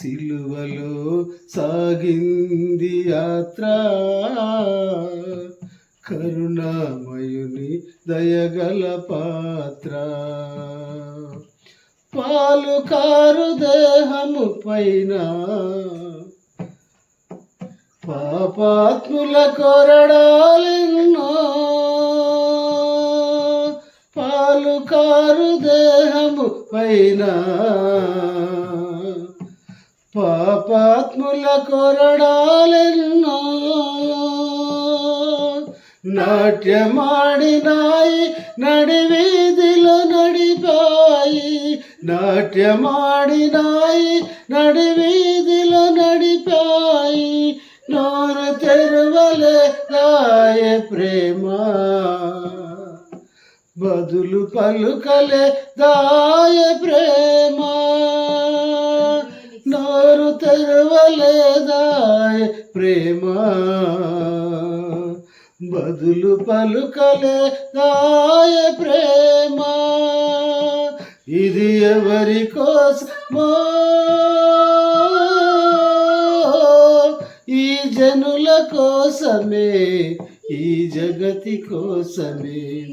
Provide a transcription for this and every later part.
సిలువలో సాగింది యాత్ర. కరుణామయుని దయగల పాత్ర. పాలు కారు దేహము పైన పాపాత్ముల కొరడాలెన్నో పాలు కారు దేహము పైన పాపాత్ముల కొరడాలెన్నో నాట్యమాడినాయి నడివీధిలో నడిపాయి. నాట్యమాడినాయి నడివీధిలో నడిపాయి. నోరు తెరువలే రాయ ప్రేమ. బదులు పలుకలే దాయ ప్రేమ. నోరు తెరవలేదాయ ప్రేమ. బదులు పలుకలేదాయ ప్రేమ. ఇది ఎవరి కోసమో? ఈ జనుల కోసమే? ఈ జగతి కోసమే?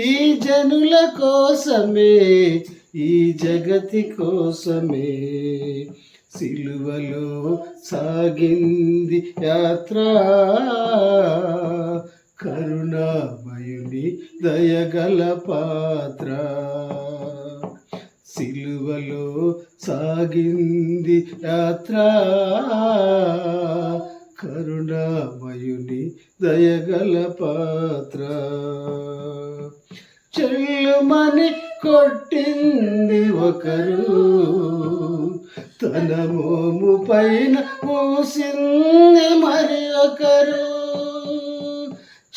ఈ జనుల కోసమే? ఈ జగతి కోసమే? సిలువలో సాగింది యాత్ర. కరుణామయుని దయగల పాత్ర. సిలువలో సాగింది యాత్ర. కరుణామయుని దయగల పాత్ర. చెల్లుమని కొట్టింది ఒకరు. తన మోము పైన మూసింది మరి ఒకరు.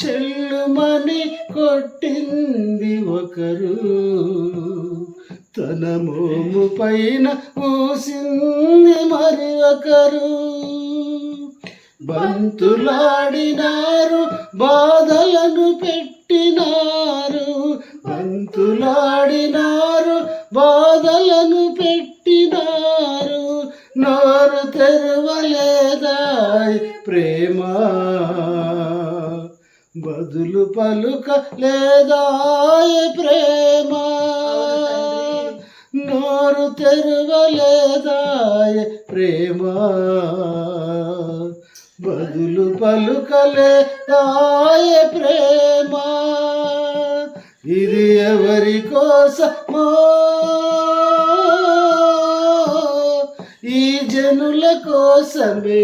చెల్లుమని కొట్టింది ఒకరు. తన మోము పైన మూసింది మరి ఒకరు. బంతులాడినారు బాధలను పెట్టినారు. బంతులాడినారు బదులు పలుక లేదాయ ప్రేమ? నోరు తెరవలేదాయ ప్రేమ? బదులు పలుకలే దాయ ప్రేమ? ఇది ఎవరి కోసమో? ఈ జనుల కోసమే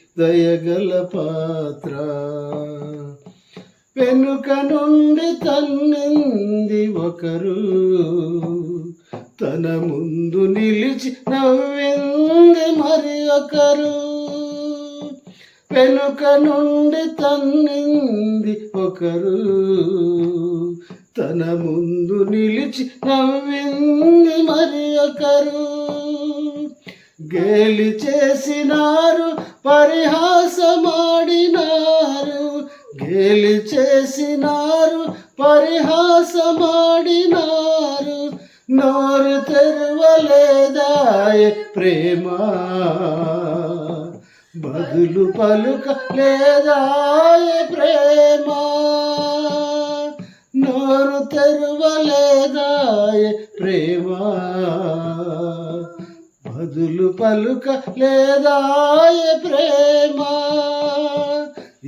దయగల పాత్ర. వెనుక నుండి తన్నింది ఒకరు. తన ముందు నిలిచి నవ్వింది మరి ఒకరు. వెనుక నుండి తన్నింది ఒకరు. తన ముందు నిలిచి నవ్వింది మరి ఒకరు. గేలి చేసినా పరిహాసమాడినారు గేలి చేసినారు పరిహాసమాడినారు. నోరు తెరవలేదాయ ప్రేమ బదులు పలుక లేదాయ ప్రేమ. నోరు తెరవలేదాయ ప్రేమ బదులు పలుక లేదాయ ప్రేమ.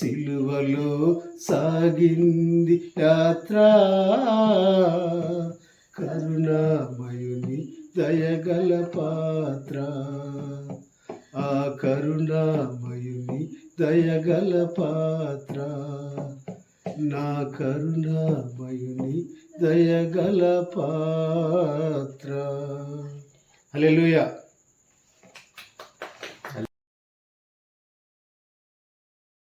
సిలువలో సాగింది యాత్ర. కరుణామయుని దయగల పాత్ర. ఆ కరుణామయుని దయగల పాత్ర. నా కరుణామయుని దయగల పాత్ర. హలో